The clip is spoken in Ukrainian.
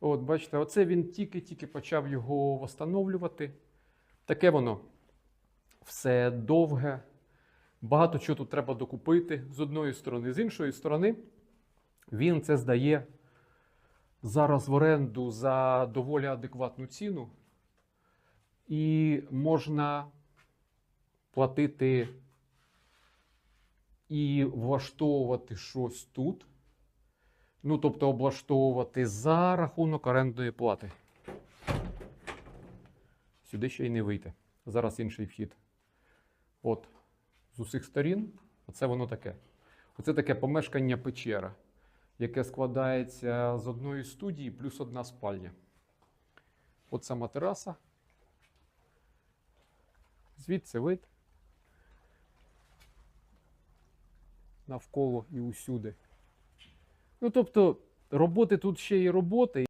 От, бачите, оце він тільки-тільки почав його встановлювати. Таке воно все довге. Багато чого тут треба докупити з одної сторони. З іншої сторони, він це здає зараз в оренду за доволі адекватну ціну. І можна платити і влаштовувати щось тут. Ну, тобто облаштовувати за рахунок орендної плати. Сюди ще й не вийти. Зараз інший вхід. От, з усіх сторін, оце воно таке. Оце таке помешкання печера, яке складається з одної студії плюс одна спальня. От сама тераса. Звідси вид. Навколо і усюди. Ну, тобто, роботи тут ще й роботи.